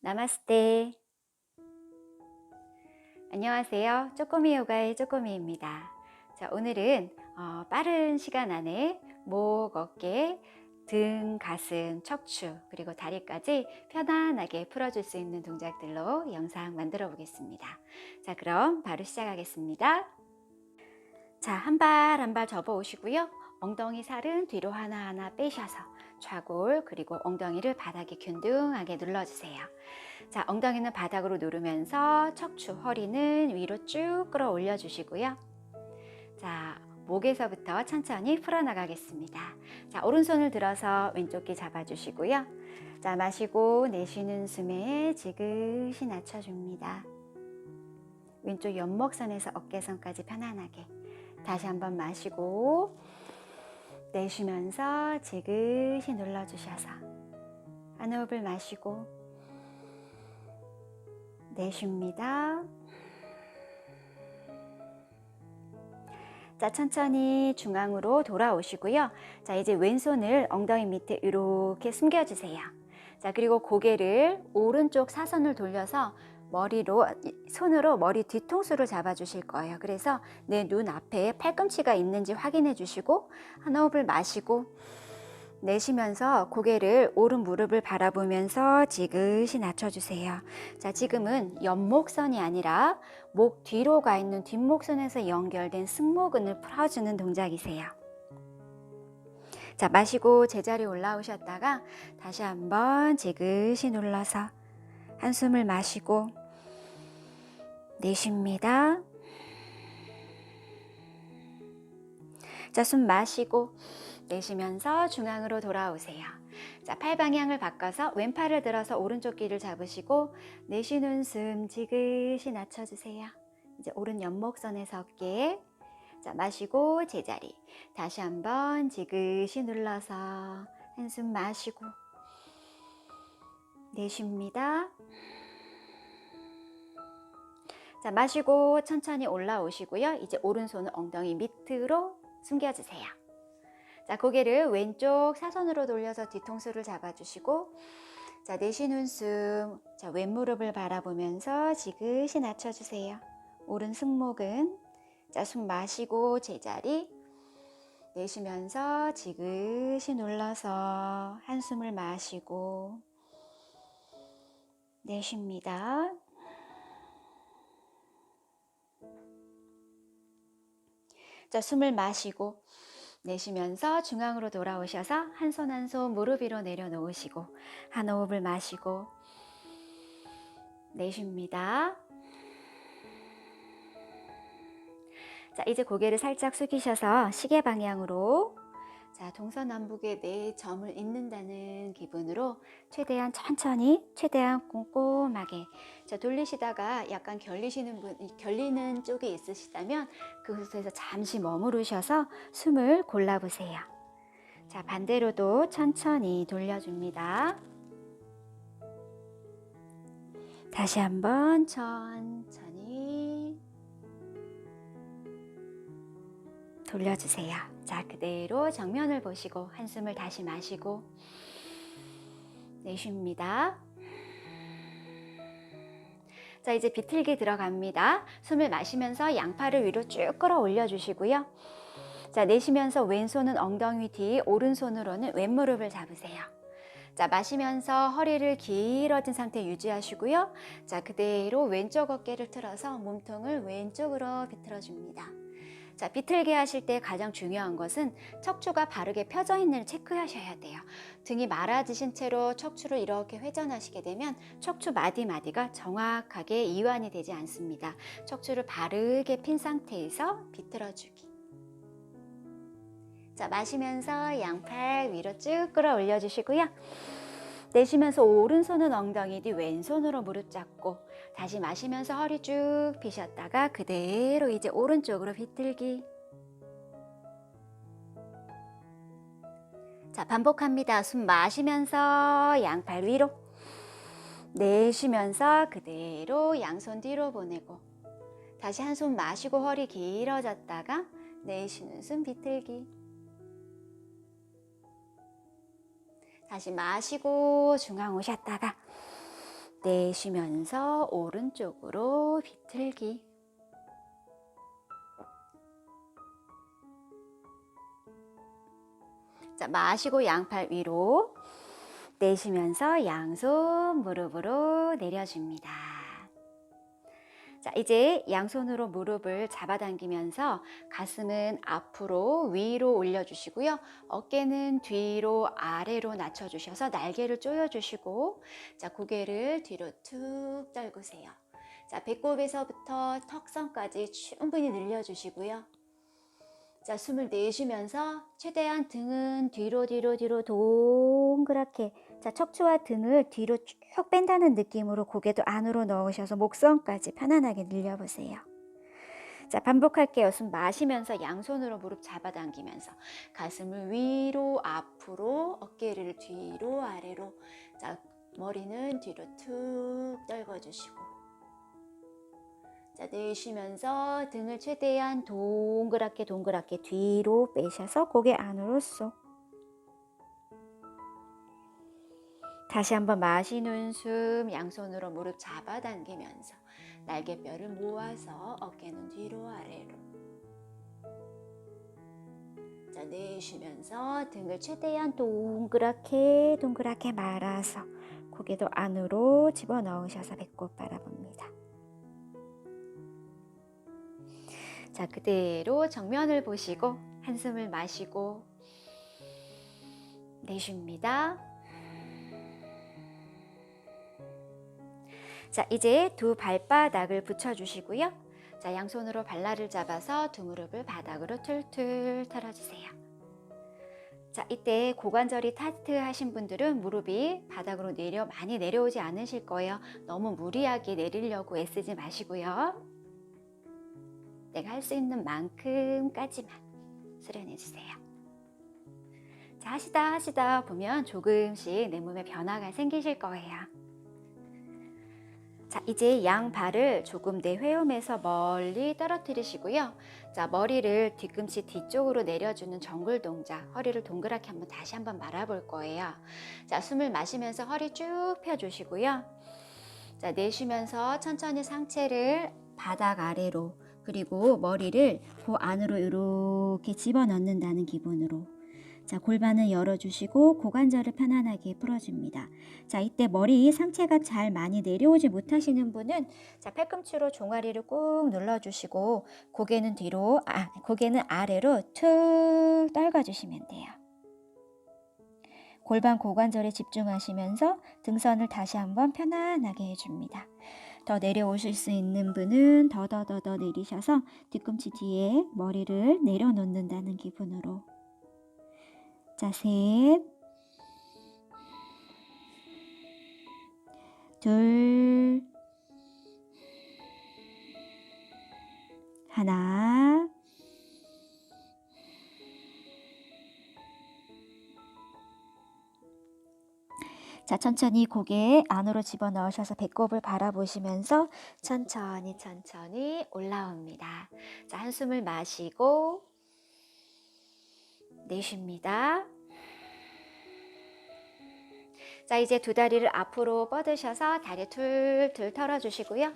나마스테. 안녕하세요. 쪼꼬미 요가의 쪼꼬미입니다. 자, 오늘은 어, 빠른 시간 안에 목, 어깨, 등, 가슴, 척추, 그리고 다리까지 편안하게 풀어줄 수 있는 동작들로 영상 만들어 보겠습니다. 자, 그럼 바로 시작하겠습니다. 자, 한 발 한 발 접어 오시고요. 엉덩이 살은 뒤로 하나하나 빼셔서 좌골 그리고 엉덩이를 바닥에 균등하게 눌러주세요. 자, 엉덩이는 바닥으로 누르면서 척추, 허리는 위로 쭉 끌어올려 주시고요. 자, 목에서부터 천천히 풀어나가겠습니다. 자, 오른손을 들어서 왼쪽 귀 잡아주시고요. 자, 마시고 내쉬는 숨에 지그시 낮춰줍니다. 왼쪽 연목선에서 어깨선까지 편안하게. 다시 한번 마시고 내쉬면서 지그시 눌러주셔서 한 호흡을 마시고 내쉽니다. 자, 천천히 중앙으로 돌아오시고요. 자, 이제 왼손을 엉덩이 밑에 이렇게 숨겨주세요. 자, 그리고 고개를 오른쪽 사선을 돌려서 머리로, 손으로 머리 뒤통수를 잡아 주실 거예요. 그래서 내 눈 앞에 팔꿈치가 있는지 확인해 주시고, 한 호흡을 마시고, 내쉬면서 고개를 오른 무릎을 바라보면서 지그시 낮춰주세요. 자, 지금은 옆목선이 아니라 목 뒤로 가 있는 뒷목선에서 연결된 승모근을 풀어주는 동작이세요. 자, 마시고 제자리 올라오셨다가 다시 한번 지그시 눌러서 한숨을 마시고 내쉽니다. 자, 숨 마시고 내쉬면서 중앙으로 돌아오세요. 자, 팔 방향을 바꿔서 왼팔을 들어서 오른쪽 귀를 잡으시고 내쉬는 숨 지그시 낮춰주세요. 이제 오른 연목선에서 어깨. 자, 마시고 제자리. 다시 한번 지그시 눌러서 한숨 마시고 내쉽니다. 자, 마시고 천천히 올라오시고요. 이제 오른손은 엉덩이 밑으로 숨겨주세요. 자, 고개를 왼쪽 사선으로 돌려서 뒤통수를 잡아주시고, 자, 내쉬는 숨, 자, 왼무릎을 바라보면서 지그시 낮춰주세요. 오른 승모근, 자, 숨 마시고 제자리, 내쉬면서 지그시 눌러서 한숨을 마시고, 내쉽니다. 자, 숨을 마시고 내쉬면서 중앙으로 돌아오셔서 한 손 한 손 무릎 위로 내려놓으시고 한 호흡을 마시고 내쉽니다. 자, 이제 고개를 살짝 숙이셔서 시계 방향으로 자, 동서남북에 네 점을 잇는다는 기분으로 최대한 천천히, 최대한 꼼꼼하게 자, 돌리시다가 약간 결리시는 분, 결리는 쪽에 있으시다면 그곳에서 잠시 머무르셔서 숨을 골라보세요. 자, 반대로도 천천히 돌려줍니다. 다시 한번 천천히 돌려주세요. 자, 그대로 정면을 보시고 한숨을 다시 마시고 내쉽니다. 자, 이제 비틀기 들어갑니다. 숨을 마시면서 양팔을 위로 쭉 끌어올려 주시고요. 자, 내쉬면서 왼손은 엉덩이 뒤, 오른손으로는 왼무릎을 잡으세요. 자, 마시면서 허리를 길어진 상태 유지하시고요. 자, 그대로 왼쪽 어깨를 틀어서 몸통을 왼쪽으로 비틀어 줍니다. 자, 비틀게 하실 때 가장 중요한 것은 척추가 바르게 펴져 있는 체크하셔야 돼요. 등이 말아지신 채로 척추를 이렇게 회전하시게 되면 척추 마디마디가 정확하게 이완이 되지 않습니다. 척추를 바르게 핀 상태에서 비틀어주기. 자, 마시면서 양팔 위로 쭉 끌어올려 주시고요. 내쉬면서 오른손은 엉덩이 뒤 왼손으로 무릎 잡고 다시 마시면서 허리 쭉 펴셨다가 그대로 이제 오른쪽으로 비틀기. 자 반복합니다. 숨 마시면서 양팔 위로 내쉬면서 그대로 양손 뒤로 보내고 다시 한 손 마시고 허리 길어졌다가 내쉬는 숨 비틀기. 다시 마시고 중앙 오셨다가 내쉬면서 오른쪽으로 비틀기. 자, 마시고 양팔 위로 내쉬면서 양손 무릎으로 내려줍니다. 자, 이제 양손으로 무릎을 잡아당기면서 가슴은 앞으로 위로 올려주시고요. 어깨는 뒤로 아래로 낮춰주셔서 날개를 조여주시고, 자, 고개를 뒤로 툭 떨구세요. 자, 배꼽에서부터 턱선까지 충분히 늘려주시고요. 자, 숨을 내쉬면서 최대한 등은 뒤로 뒤로 뒤로 동그랗게 자, 척추와 등을 뒤로 쭉 뺀다는 느낌으로 고개도 안으로 넣으셔서 목선까지 편안하게 늘려보세요. 자, 반복할게요. 숨 마시면서 양손으로 무릎 잡아당기면서 가슴을 위로 앞으로 어깨를 뒤로 아래로 자, 머리는 뒤로 툭 떨궈주시고 자, 내쉬면서 등을 최대한 동그랗게 동그랗게 뒤로 빼셔서 고개 안으로 쏙. 다시 한번 마시는 숨 양손으로 무릎 잡아당기면서 날개뼈를 모아서 어깨는 뒤로 아래로. 자, 내쉬면서 등을 최대한 동그랗게 동그랗게 말아서 고개도 안으로 집어넣으셔서 배꼽 바라봅니다. 자, 그대로 정면을 보시고 한숨을 마시고 내쉽니다. 자, 이제 두 발바닥을 붙여주시고요. 자, 양손으로 발라를 잡아서 두 무릎을 바닥으로 툴툴 털어주세요. 자, 이때 고관절이 타이트하신 분들은 무릎이 바닥으로 내려 많이 내려오지 않으실 거예요. 너무 무리하게 내리려고 애쓰지 마시고요. 내가 할 수 있는 만큼까지만 수련해 주세요. 자, 하시다 하시다 보면 조금씩 내 몸에 변화가 생기실 거예요. 자, 이제 양 발을 조금 내 회음에서 멀리 떨어뜨리시고요. 자, 머리를 뒤꿈치 뒤쪽으로 내려주는 정글 동작, 허리를 동그랗게 한번 다시 한번 말아볼 거예요. 자, 숨을 마시면서 허리 쭉 펴주시고요. 자, 내쉬면서 천천히 상체를 바닥 아래로 그리고 머리를 그 안으로 이렇게 집어넣는다는 기분으로 자 골반을 열어주시고 고관절을 편안하게 풀어줍니다. 자 이때 머리 상체가 잘 많이 내려오지 못하시는 분은 자 팔꿈치로 종아리를 꾹 눌러주시고 고개는 뒤로 아 고개는 아래로 툭 떨궈주시면 돼요. 골반 고관절에 집중하시면서 등선을 다시 한번 편안하게 해줍니다. 더 내려오실 수 있는 분은 더더더더 내리셔서 뒤꿈치 뒤에 머리를 내려놓는다는 기분으로 자, 셋. 둘. 하나. 자, 천천히 고개 안으로 집어넣으셔서 배꼽을 바라보시면서 천천히 천천히 올라옵니다. 자, 한숨을 마시고 내쉽니다. 자, 이제 두 다리를 앞으로 뻗으셔서 다리 툴툴 털어주시고요.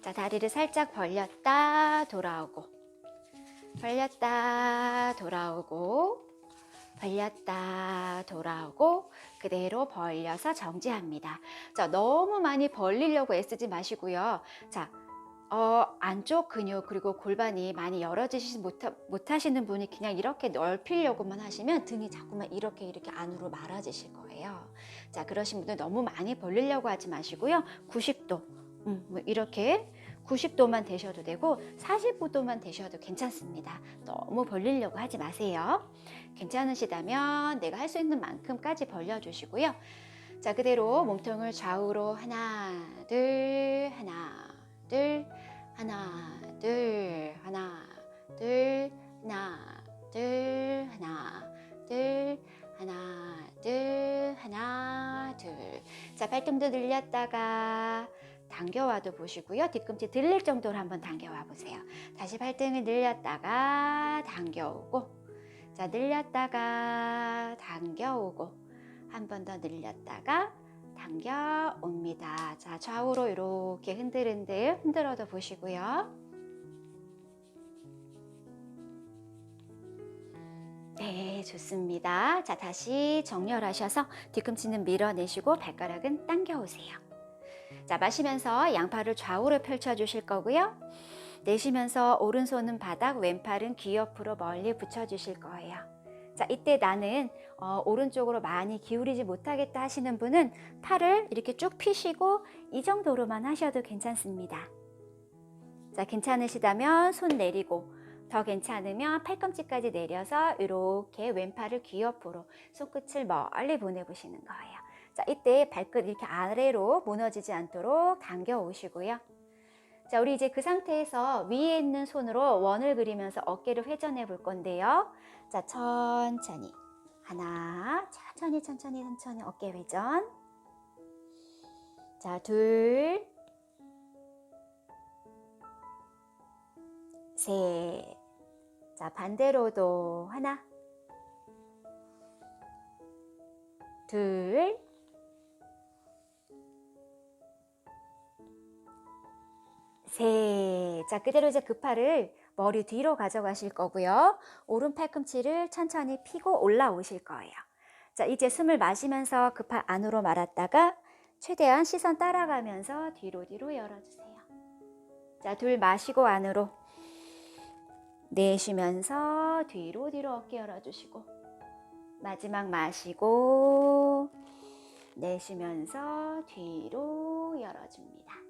자, 다리를 살짝 벌렸다 돌아오고 벌렸다 돌아오고 벌렸다 돌아오고 그대로 벌려서 정지합니다. 자, 너무 많이 벌리려고 애쓰지 마시고요. 자, 어, 안쪽 근육 그리고 골반이 많이 열어지지 못하, 못하시는 분이 그냥 이렇게 넓히려고만 하시면 등이 자꾸만 이렇게 이렇게 안으로 말아지실 거예요. 자, 그러신 분들 너무 많이 벌리려고 하지 마시고요. 90도, 음, 뭐 이렇게 90도만 되셔도 되고 45도만 되셔도 괜찮습니다. 너무 벌리려고 하지 마세요. 괜찮으시다면 내가 할 수 있는 만큼까지 벌려주시고요. 자, 그대로 몸통을 좌우로 하나, 둘, 하나, 둘, 하나, 둘, 하나, 둘, 하나, 둘, 하나, 둘, 하나, 둘, 하나, 둘. 자, 발등도 늘렸다가 당겨와도 보시고요. 뒤꿈치 들릴 정도로 한번 당겨와 보세요. 다시 발등을 늘렸다가 당겨오고, 자, 늘렸다가 당겨오고, 한 번 더 늘렸다가 당겨 옵니다. 자, 좌우로 이렇게 흔들흔들 흔들어도 보시고요. 네, 좋습니다. 자, 다시 정렬하셔서 뒤꿈치는 밀어내시고 발가락은 당겨 오세요. 자, 마시면서 양팔을 좌우로 펼쳐 주실 거고요. 내쉬면서 오른손은 바닥, 왼팔은 귀 옆으로 멀리 붙여 주실 거예요. 자, 이때 나는 어, 오른쪽으로 많이 기울이지 못하겠다 하시는 분은 팔을 이렇게 쭉 펴시고 이 정도로만 하셔도 괜찮습니다. 자, 괜찮으시다면 손 내리고 더 괜찮으면 팔꿈치까지 내려서 이렇게 왼팔을 귀 옆으로 손끝을 멀리 보내보시는 거예요. 자, 이때 발끝 이렇게 아래로 무너지지 않도록 당겨 오시고요. 자, 우리 이제 그 상태에서 위에 있는 손으로 원을 그리면서 어깨를 회전해 볼 건데요. 자, 천천히. 하나, 천천히, 천천히, 천천히 어깨 회전. 자, 둘, 셋. 자, 반대로도 하나, 둘, 셋. 자, 그대로 이제 그 팔을 머리 뒤로 가져가실 거고요. 오른 팔꿈치를 천천히 피고 올라오실 거예요. 자, 이제 숨을 마시면서 그팔 안으로 말았다가 최대한 시선 따라가면서 뒤로 뒤로 열어주세요. 자, 둘 마시고 안으로. 내쉬면서 뒤로 뒤로 어깨 열어주시고. 마지막 마시고. 내쉬면서 뒤로 열어줍니다.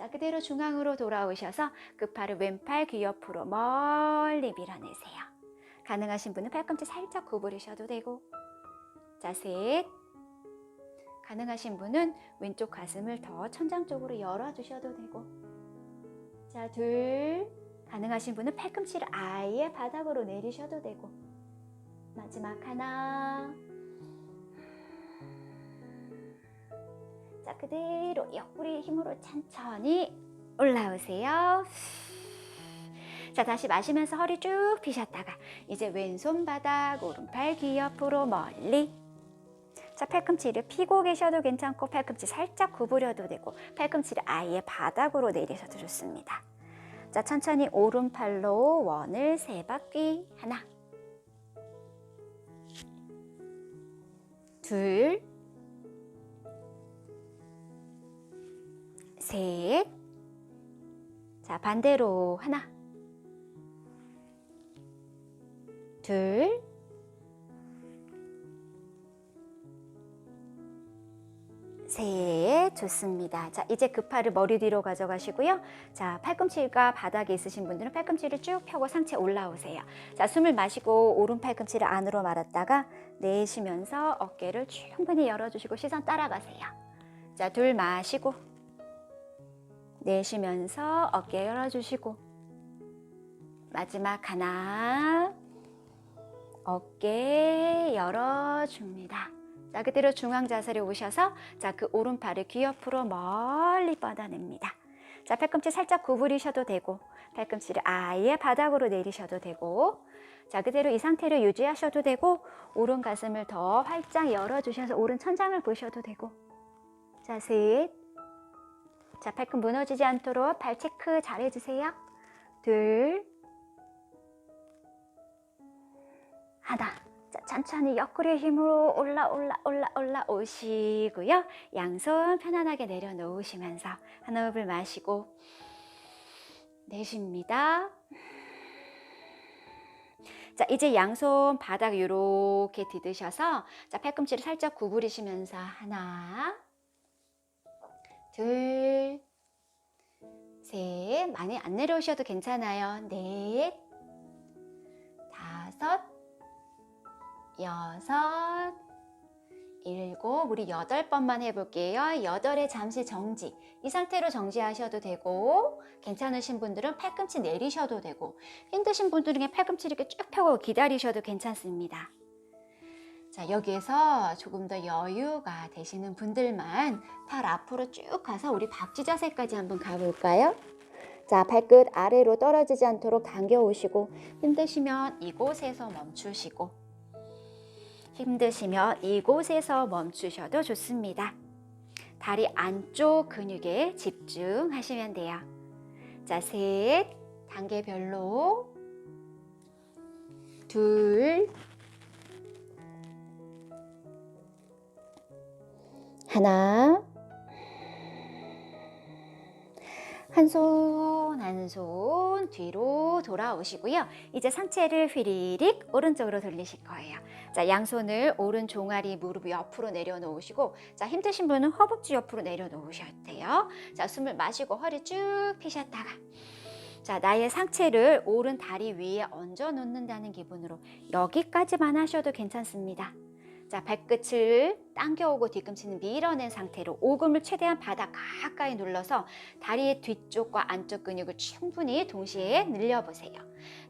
자, 그대로 중앙으로 돌아오셔서 그 팔을 왼팔 귀 옆으로 멀리 밀어내세요. 가능하신 분은 팔꿈치 살짝 구부리셔도 되고. 자, 셋. 가능하신 분은 왼쪽 가슴을 더 천장 쪽으로 열어주셔도 되고. 자, 둘. 가능하신 분은 팔꿈치를 아예 바닥으로 내리셔도 되고. 마지막 하나. 자, 그대로 옆구리 힘으로 천천히 올라오세요. 자, 다시 마시면서 허리 쭉 펴셨다가 이제 왼손 바닥, 오른팔 귀 옆으로 멀리. 자, 팔꿈치를 피고 계셔도 괜찮고 팔꿈치 살짝 구부려도 되고 팔꿈치를 아예 바닥으로 내리셔도 좋습니다. 자, 천천히 오른팔로 원을 세 바퀴 하나, 둘, 셋. 자, 반대로 하나, 둘, 셋. 좋습니다. 자, 이제 그 팔을 머리 뒤로 가져가시고요. 자, 팔꿈치가 바닥에 있으신 분들은 팔꿈치를 쭉 펴고 상체 올라오세요. 자, 숨을 마시고 오른 팔꿈치를 안으로 말았다가 내쉬면서 어깨를 충분히 열어주시고 시선 따라가세요. 자, 둘 마시고 내쉬면서 어깨 열어주시고 마지막 하나 어깨 열어줍니다. 자 그대로 중앙 자세로 오셔서 자그 오른팔을 귀 옆으로 멀리 뻗어냅니다. 자 팔꿈치 살짝 구부리셔도 되고 팔꿈치를 아예 바닥으로 내리셔도 되고 자 그대로 이 상태를 유지하셔도 되고 오른 가슴을 더 활짝 열어주셔서 오른 천장을 보셔도 되고 자 셋. 자 발끝 무너지지 않도록 발 체크 잘 해주세요. 둘 하나 자, 천천히 옆구리의 힘으로 올라 올라 올라 올라 오시고요. 양손 편안하게 내려놓으시면서 한 호흡을 마시고 내쉽니다. 자, 이제 양손 바닥 이렇게 디드셔서 자, 팔꿈치를 살짝 구부리시면서 하나 둘 셋, 많이 안 내려오셔도 괜찮아요. 넷, 다섯, 여섯, 일곱, 우리 여덟 번만 해볼게요. 여덟에 잠시 정지. 이 상태로 정지하셔도 되고, 괜찮으신 분들은 팔꿈치 내리셔도 되고, 힘드신 분들은 팔꿈치 이렇게 쭉 펴고 기다리셔도 괜찮습니다. 자, 여기에서 조금 더 여유가 되시는 분들만 팔 앞으로 쭉 가서 우리 박쥐 자세까지 한번 가볼까요? 자, 발끝 아래로 떨어지지 않도록 당겨 오시고, 힘드시면 이곳에서 멈추시고, 힘드시면 이곳에서 멈추셔도 좋습니다. 다리 안쪽 근육에 집중하시면 돼요. 자, 셋, 단계별로. 둘, 하나, 한 손, 한 손 뒤로 돌아오시고요. 이제 상체를 휘리릭 오른쪽으로 돌리실 거예요. 자, 양손을 오른 종아리 무릎 옆으로 내려놓으시고, 자, 힘드신 분은 허벅지 옆으로 내려놓으셔야 돼요. 자, 숨을 마시고 허리 쭉 펴셨다가, 자, 나의 상체를 오른 다리 위에 얹어 놓는다는 기분으로 여기까지만 하셔도 괜찮습니다. 자, 발끝을 당겨오고 뒤꿈치는 밀어낸 상태로 오금을 최대한 바닥 가까이 눌러서 다리의 뒤쪽과 안쪽 근육을 충분히 동시에 늘려보세요.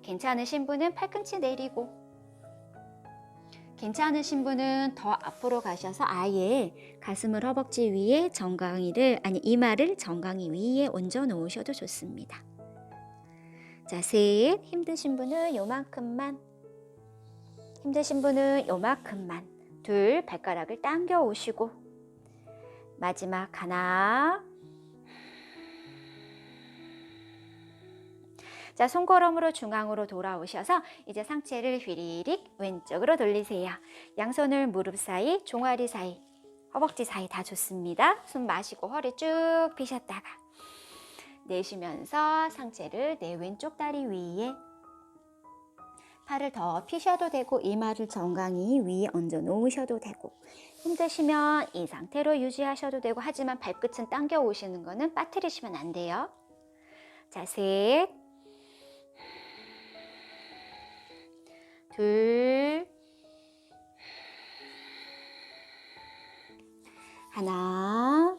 괜찮으신 분은 팔꿈치 내리고 괜찮으신 분은 더 앞으로 가셔서 아예 가슴을 허벅지 위에 정강이를 아니 이마를 정강이 위에 얹어 놓으셔도 좋습니다. 자, 셋. 힘드신 분은 요만큼만 힘드신 분은 요만큼만 둘 발가락을 당겨 오시고 마지막 하나. 자 손걸음으로 중앙으로 돌아오셔서 이제 상체를 휘리릭 왼쪽으로 돌리세요. 양손을 무릎 사이 종아리 사이 허벅지 사이 다 좋습니다. 숨 마시고 허리 쭉 펴셨다가 내쉬면서 상체를 내 왼쪽 다리 위에 팔을 더 피셔도 되고 이마를 정강이 위에 얹어 놓으셔도 되고 힘드시면 이 상태로 유지하셔도 되고 하지만 발끝은 당겨 오시는 거는 빠뜨리시면 안 돼요. 자, 셋. 둘. 하나.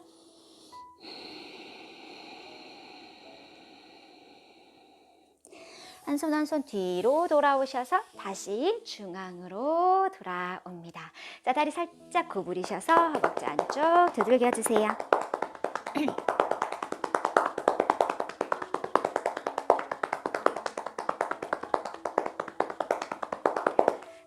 한 손 한 손 뒤로 돌아오셔서 다시 중앙으로 돌아옵니다. 자, 다리 살짝 구부리셔서 허벅지 안쪽 두들겨 주세요.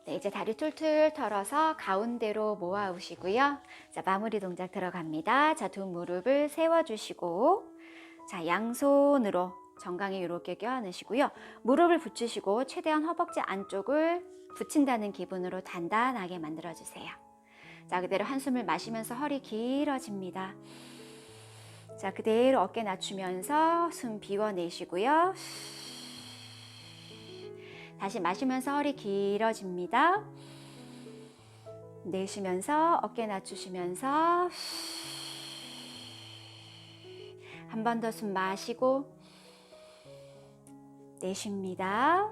네, 이제 다리 툴툴 털어서 가운데로 모아오시고요. 자, 마무리 동작 들어갑니다. 자, 두 무릎을 세워주시고, 자, 양손으로 정강에 이렇게 껴안으시고요. 무릎을 붙이시고 최대한 허벅지 안쪽을 붙인다는 기분으로 단단하게 만들어주세요. 자, 그대로 한숨을 마시면서 허리 길어집니다. 자, 그대로 어깨 낮추면서 숨 비워내시고요. 다시 마시면서 허리 길어집니다. 내쉬면서 어깨 낮추시면서 한 번 더 숨 마시고 내쉽니다.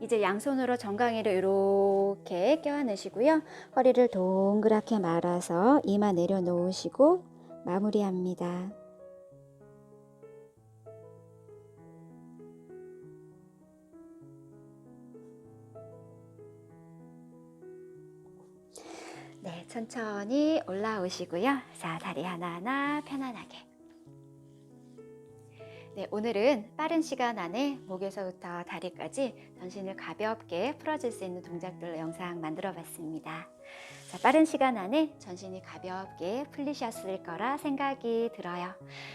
이제 양손으로 정강이를 이렇게 껴안으시고요. 허리를 동그랗게 말아서 이마 내려놓으시고 마무리합니다. 네, 천천히 올라오시고요. 자, 다리 하나하나 편안하게. 네, 오늘은 빠른 시간 안에 목에서부터 다리까지 전신을 가볍게 풀어줄 수 있는 동작들 영상 만들어 봤습니다. 자, 빠른 시간 안에 전신이 가볍게 풀리셨을 거라 생각이 들어요.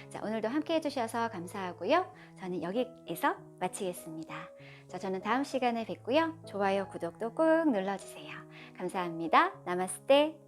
자, 오늘도 함께 해주셔서 감사하고요. 저는 여기에서 마치겠습니다. 자, 저는 다음 시간에 뵙고요. 좋아요, 구독도 꾹 눌러주세요. 감사합니다. 나마스테.